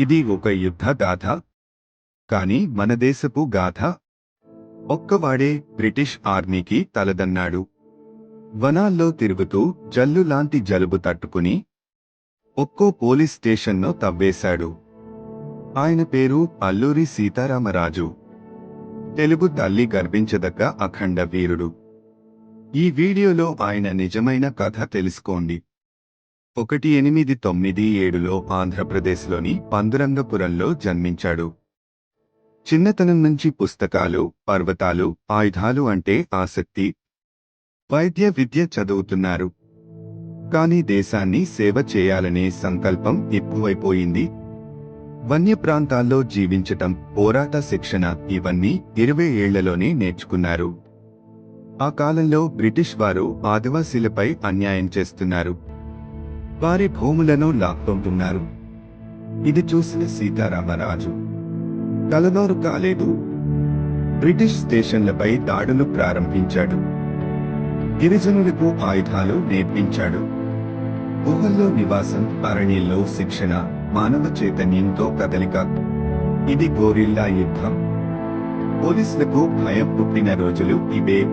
ఇది ఒక యుద్ధ గాథ. కాని మన దేశపు గాథ. ఒక్కవాడే బ్రిటిష్ ఆర్మీకి తలదన్నాడు. వనాల్లో తిరుగుతూ జల్లు లాంటి జలుబు తట్టుకుని ఒక్కో పోలీస్ స్టేషన్ను తవ్వేశాడు. ఆయన పేరు అల్లూరి సీతారామరాజు. తెలుగు తల్లి గర్భించదగ్గ అఖండ వీరుడు. ఈ వీడియోలో ఆయన నిజమైన కథ తెలుసుకోండి. ఒకటి ఎనిమిది తొమ్మిది ఏడులో ఆంధ్రప్రదేశ్లోని పందురంగపురంలో జన్మించాడు. చిన్నతనం నుంచి పుస్తకాలు పర్వతాలు ఆయుధాలు అంటే ఆసక్తి. వైద్య విద్య చదువుతున్నారు. కాని దేశాన్ని సేవ చేయాలనే సంకల్పం ఎక్కువైపోయింది. వన్య ప్రాంతాల్లో జీవించటం పోరాట శిక్షణ ఇవన్నీ ఇరవై ఏళ్ళలోనే నేర్చుకున్నారు. ఆ కాలంలో బ్రిటిష్ వారు ఆదివాసీలపై అన్యాయం చేస్తున్నారు. వారి భూములను లాక్కుంటున్నారు. ఇది చూసిన సీతారామరాజు. తలనోరు కాలేదు. బ్రిటిష్ స్టేషన్లపై దాడులు ప్రారంభించాడు. గిరిజనులకు ఆయుధాలు నేర్పించాడు. గుహల్లో నివాసం అరణ్యంలో శిక్షణ మానవ చైతన్యంతో కదలిక. ఇది గోరిల్లా యుద్ధం. పోలీసులకు భయం పుట్టిన రోజులు ఇవే.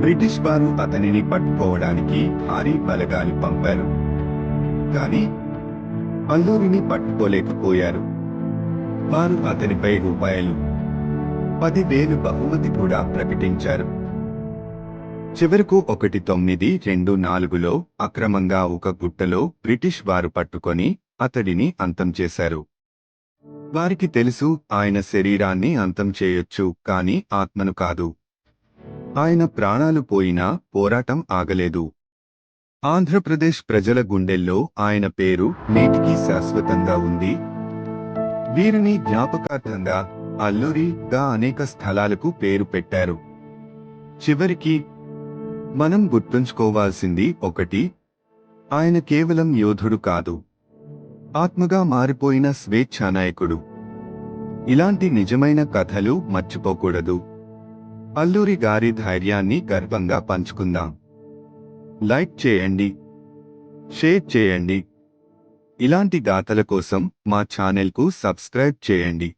బ్రిటిష్ వారు అతనిని పట్టుకోవడానికి భారీ బలగాలు పంపారు. కానీ అల్లూరిని పట్టుకోలేకపోయారు. వారు అతనిపై రూపాయలు పదివేలు బహుమతి కూడా ప్రకటించారు. చివరకు ఒకటి తొమ్మిది రెండు నాలుగులో అక్రమంగా ఒక గుట్టలో బ్రిటిష్ వారు పట్టుకొని అతడిని అంతం చేశారు. వారికి తెలుసు ఆయన శరీరాన్ని అంతం చేయొచ్చు కాని ఆత్మను కాదు. ఆయన ప్రాణాలు పోయినా పోరాటం ఆగలేదు. ఆంధ్రప్రదేశ్ ప్రజల గుండెల్లో ఆయన పేరు నేటికి శాశ్వతంగా ఉంది. వీరిని జ్ఞాపకార్థంగా అల్లూరిగా అనేక స్థలాలకు పేరు పెట్టారు. చివరికి మనం గుర్తుంచుకోవాల్సింది ఒకటి ఆయన కేవలం యోధుడు కాదు. ఆత్మగా మారిపోయిన స్వేచ్ఛానాయకుడు. ఇలాంటి నిజమైన కథలు మర్చిపోకూడదు. అల్లూరి గారి ధైర్యాన్ని గర్వంగా పంచుకుందాం. లైక్ చేయండి షేర్ చేయండి. ఇలాంటి గాథల కోసం మా ఛానల్కు సబ్స్క్రైబ్ చేయండి.